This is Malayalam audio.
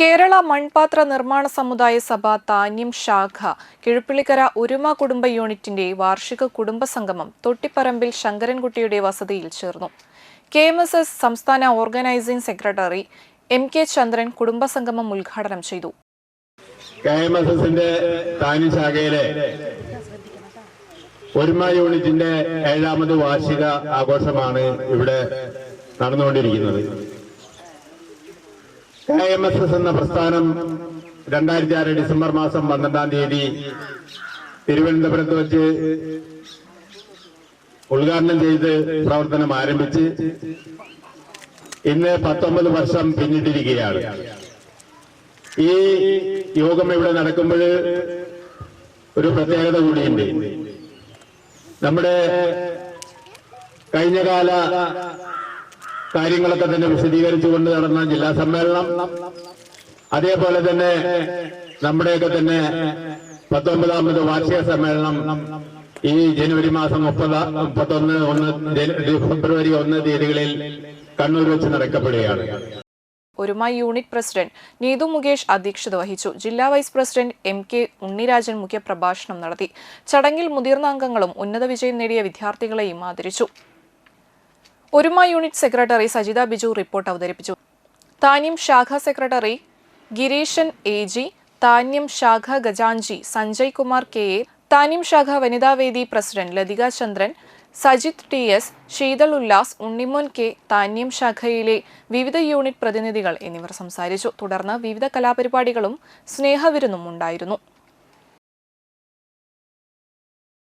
കേരള മൺപാത്ര നിർമ്മാണ സമുദായ സഭ താന്യം ശാഖ കിഴുപ്പിളിക്കര ഉരുമ കുടുംബ യൂണിറ്റിന്റെ വാർഷിക കുടുംബ സംഗമം തൊട്ടിപ്പറമ്പിൽ ശങ്കരൻകുട്ടിയുടെ വസതിയിൽ ചേർന്നു. കെ എം എസ് എസ് സംസ്ഥാന organising secretary M K Chandran കുടുംബസംഗമം ഉദ്ഘാടനം ചെയ്തു. കെ എം എസ് എസിന്റെ താനി ശാഖയിലെ ഒരുമ യൂണിറ്റിന്റെ ഏഴാമത് വാർഷിക ആഘോഷമാണ് ഇവിടെ നടന്നുകൊണ്ടിരിക്കുന്നത്. കെ എം എസ് എസ് എന്ന പ്രസ്ഥാനം രണ്ടായിരത്തി ആറ് ഡിസംബർ മാസം പന്ത്രണ്ടാം തീയതി തിരുവനന്തപുരത്ത് വെച്ച് ഉദ്ഘാടനം ചെയ്ത് പ്രവർത്തനം ആരംഭിച്ച് ഇന്ന് പത്തൊമ്പത് വർഷം പിന്നിട്ടിരിക്കുകയാണ്. ഈ യോഗം ഇവിടെ നടക്കുമ്പോൾ ഒരു പ്രത്യേകത കൂടിയുണ്ട്. നമ്മുടെ കഴിഞ്ഞകാല കാര്യങ്ങളൊക്കെ തന്നെ വിശദീകരിച്ചുകൊണ്ട് നടന്ന ജില്ലാ സമ്മേളനം. അതേപോലെ തന്നെ നമ്മുടെയൊക്കെ തന്നെ പത്തൊമ്പതാമത് വാർഷിക സമ്മേളനം ഈ ജനുവരി മാസം മുപ്പത് മുപ്പത്തൊന്ന് ഒന്ന് ഫെബ്രുവരി ഒന്ന് തീയതികളിൽ കണ്ണൂർ വെച്ച് നടക്കപ്പെടുകയാണ്. ഒരുമ യൂണിറ്റ് പ്രസിഡന്റ് നീതു മുകേഷ് അധ്യക്ഷത വഹിച്ചു. ജില്ലാ vice president M K Unnirajan മുഖ്യപ്രഭാഷണം നടത്തി. ചടങ്ങിൽ മുതിർന്ന അംഗങ്ങളും ഉന്നത വിജയം നേടിയ വിദ്യാർത്ഥികളെയും ആദരിച്ചു. Oruma unit secretary Sajitha Biju report അവതരിപ്പിച്ചു. താന്യം ശാഖ secretary Gireeshan A G Thanyam ശാഖ ഗജാൻജി സഞ്ജയ് കുമാർ കെ എ താന്യം ശാഖ വനിതാവേദി president Lathika Chandran Sajith T S Sheethal Ullas Unnimon K Thanyam ശാഖയിലെ വിവിധ യൂണിറ്റ് പ്രതിനിധികൾ എന്നിവർ സംസാരിച്ചു. തുടർന്ന് വിവിധ കലാപരിപാടികളും സ്നേഹവിരുന്നും ഉണ്ടായിരുന്നു.